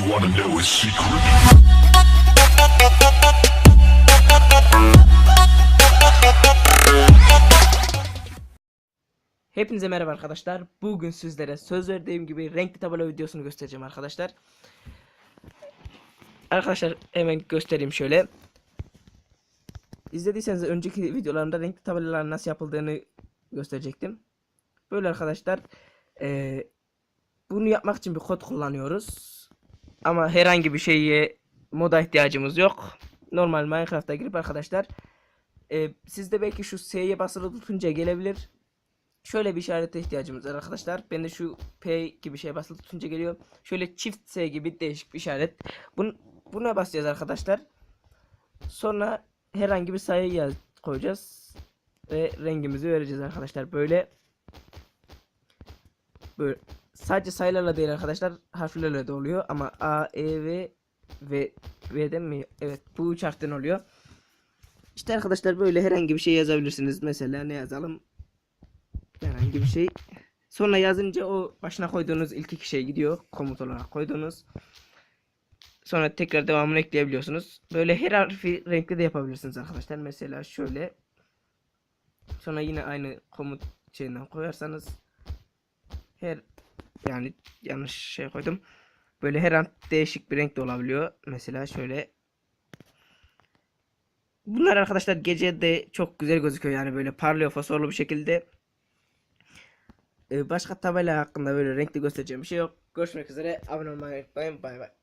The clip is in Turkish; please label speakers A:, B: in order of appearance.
A: you wanna know a secret?
B: Hepinize merhaba arkadaşlar. Bugün sizlere söz verdiğim gibi renkli tabela videosunu göstereceğim arkadaşlar. Arkadaşlar hemen göstereyim şöyle. İzlediyseniz önceki videolarımda renkli tabelaların nasıl yapıldığını gösterecektim. Böyle arkadaşlar. eee, bunu yapmak için bir kod kullanıyoruz. Ama herhangi bir şeye moda ihtiyacımız yok. Normal Minecraft'a girip arkadaşlar. eee sizde belki şu S'ye basılı tutunca gelebilir. Şöyle bir işarete ihtiyacımız var arkadaşlar. Ben de şu P gibi şey basılı tutunca geliyor. Şöyle çift S gibi değişik bir işaret. Bunu, buna basacağız arkadaşlar. Sonra herhangi bir sayı yaz koyacağız. Ve rengimizi vereceğiz arkadaşlar. Böyle böyle sadece sayılarla değil arkadaşlar harflerle de oluyor ama A, E, V ve V'den mi? Evet bu üç harften oluyor. İşte arkadaşlar böyle herhangi bir şey yazabilirsiniz. Mesela ne yazalım? herhangi bir şey. Sonra yazınca o başına koyduğunuz ilk iki şey gidiyor. Komut olarak koyduğunuz. Sonra tekrar devamını ekleyebiliyorsunuz. Böyle her harfi renkli de yapabilirsiniz arkadaşlar. Mesela şöyle. Sonra yine aynı komut şeyinden koyarsanız her yani yanlış şey koydum. Böyle her an değişik bir renk de olabiliyor. Mesela şöyle Bunlar arkadaşlar gece de çok güzel gözüküyor yani böyle parlıyor fosforlu bir şekilde. Ee, başka tabela hakkında böyle renkli göstereceğim bir şey yok. Görüşmek üzere. Abone olmayı unutmayın. Bay bay.